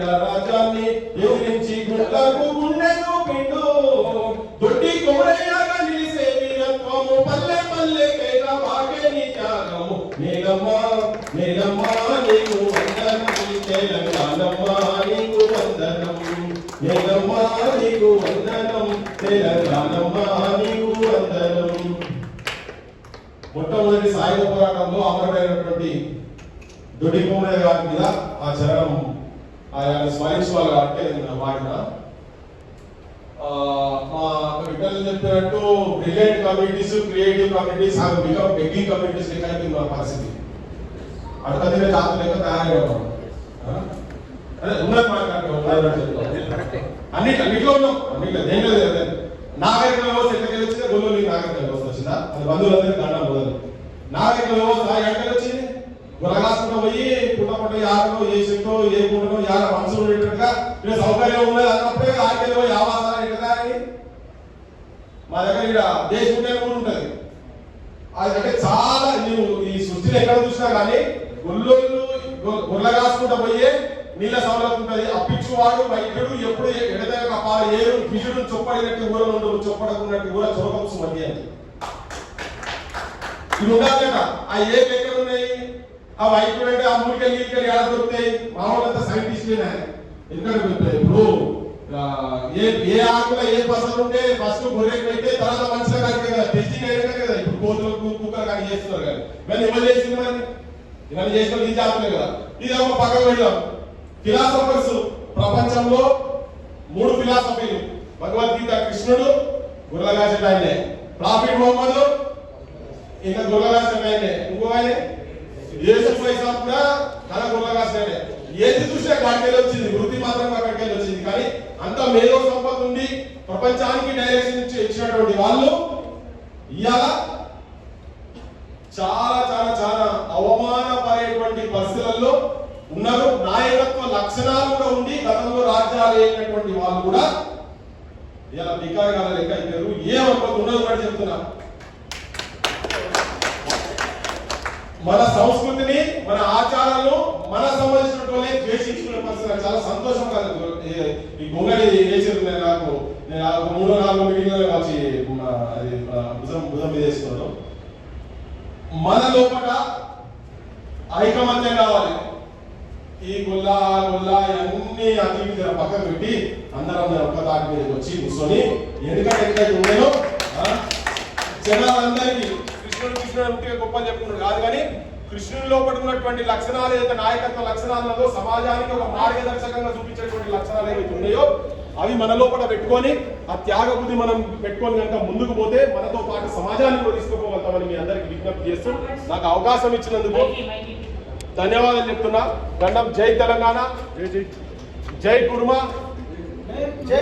ఆంగ్లేయుల రాజాన్ని ఎదిరించి గుండకు గుండె చూపిండు. దొడ్డి కొమరయ్యగా నిలిసే వీరత్వము పల్లె పల్లె పల్లెకైనా బాగే నీ త్యాగము. నీలమ్మ నీలమ్మ నీకు వందనం తెలంగాణమ్మ నీకు వందనం నీలమ్మ నీకు వందనం తెలంగాణమ్మ నీకు వందనం మొట్టమొదటి సాయుధ పోరాటంలో అమరుడైనటువంటి దొడ్డి కొమరయ్య గారి మీద ఆ చరణం ఆయన స్మరించుకోవాలి కాబట్టి నేను వాడిన ఆ, మా విఠల్ చెప్పినట్టు brilliant communities creative communities have become begging communities లెక్క అయిపోయింది పరిస్థితి అడగదిన లెక్క తయారయ్యాం. అదే ఉన్నది మాట్లాడుతున్నాం అన్నిట్లో అన్నిట్లో ఉన్నాం. అన్నిట్లో దేంట్లో లేదు. నాగరిక వ్యవస్థ ఎక్కడికి వచ్చింది గొల్లూరి నాగరిక వ్యవస్థ వచ్చిందా? అది బంధువులందరికీ దండం మొదలు నాగరిక వ్యవస్థ ఎక్కడికి వచ్చింది గురగాసుకుంటూ పోయి పుట్టపట్ట యారలో ఏ చెట్టో ఏ గుండలో యార మనసులు ఉండేటట్టుగా ఇక్కడ సౌకర్యం ఉన్నది అన్నప్పుడే ఆర్టీలో పోయి ఆవాసాలు ఎక్కడ మా దగ్గర ఇక్కడ దేశముంటే కూడా ఉంటుంది. అది అంటే చాలా నీవు ఈ సృష్టిని ఎక్కడ చూసినా కానీ గొల్లోళ్ళు గొర్రె కాసుకుంటా పోయే నీళ్ళ సౌలభ్యం ఉంటుంది. అప్పించువాడు వైద్యుడు ఎప్పుడు ఎడతెగక పాలు ఏరు పిజుడు చొప్పడినట్టు ఊర ఉండవు చొప్పడకున్నట్టు ఊర చొరకపు మధ్య. అని ఇది ఉండాలి కదా. ఆ ఏ ఎక్కడ ఆ వైద్యుడు అంటే ఆ మూలికలు గీలికలు ఎలా దొరుకుతాయి? మామూలు సైంటిస్టులేనా ఎక్కడ దొరుకుతాయి ఇప్పుడు ఏ ఏ ఆకుల ఏ పసలు ఉంటే ఫస్ట్ గొర్రెకి పెడితే తర్వాత మనిషి కాదు కదా టెస్టింగ్ అయినా కదా. ఇప్పుడు కోతులకు కుక్కలు కానీ చేస్తున్నారు కానీ ఇవన్నీ ఎవరు చేసింది మరి? ఇవన్నీ చేసిన ఈ జాతులే కదా. ఇది ఒక పక్కకు వెళ్ళాం ఫిలాసఫర్స్ ప్రపంచంలో మూడు ఫిలాసఫీలు భగవద్గీత కృష్ణుడు గుర్రగాసిన ఆయనే. ప్రాఫిట్ మొహమ్మద్ ఇంకా గుర్రగాసిన ఆయనే. ఇంకో ఆయనే? యేసుపై కూడా తన గుర్రగాసిన ఏది చూస్తే అక్కడికి వచ్చింది వృత్తి మాత్రం అక్కడికి వచ్చింది. కానీ అంత మేధో సంపత్తి ఉండి ప్రపంచానికి డైరెక్షన్ ఇచ్చి ఇచ్చినటువంటి వాళ్ళు ఇవాళ చాలా చాలా చాలా అవమానపడేటువంటి పరిస్థితులలో ఉన్నారు. నాయకత్వ లక్షణాలు కూడా ఉండి గతంలో రాజ్యాలు అయినటువంటి వాళ్ళు కూడా ఇలా బికారిగాల లెక్క అయిపోయారు ఏమనుకోకుండా ఉన్నది కూడా చెప్తున్నా. మన సంస్కృతిని మన ఆచారాలను మన సంబంధించిన ద్వేషించుకునే పరిస్థితి నాకు చాలా సంతోషం కాదు ఈ- ఈ గొంగడి వేసారు నేను నాకు నేను ఆ మూడో నాలుగు మీటింగ్లో వచ్చి అది భుజం భుజం మీద వేసుకున్నాను. మన లోపల ఐకమత్యం కావాలి. ఈ గుల్లా గుల్లా అన్ని అతిథి పక్కన పెట్టి అందరం అందరం ఒక్క తాటి మీద వచ్చి కూర్చొని ఎందుకంటే ఎక్కడైతే ఉన్నాయో జనాలందరికీ కృష్ణుడు కృష్ణుడు అంటే గొప్ప చెప్పుకున్నాడు. కాదు కానీ కృష్ణుని లోపల ఉన్నటువంటి లక్షణాలు ఏదైతే నాయకత్వ లక్షణాలలో సమాజానికి ఒక మార్గదర్శకంగా చూపించేటువంటి లక్షణాలు ఏవైతే ఉన్నాయో అవి మన లోపల పెట్టుకొని ఆ త్యాగ బుద్ధి మనం పెట్టుకొని కనుక ముందుకు పోతే మనతో పాటు సమాజాన్ని కూడా తీసుకుపోగలుగుతామని మీ అందరికి విజ్ఞప్తి చేస్తూ నాకు అవకాశం ఇచ్చినందుకు ధన్యవాదాలు చెప్తున్నా. దండం జై తెలంగాణ. జై కుర్మా. జై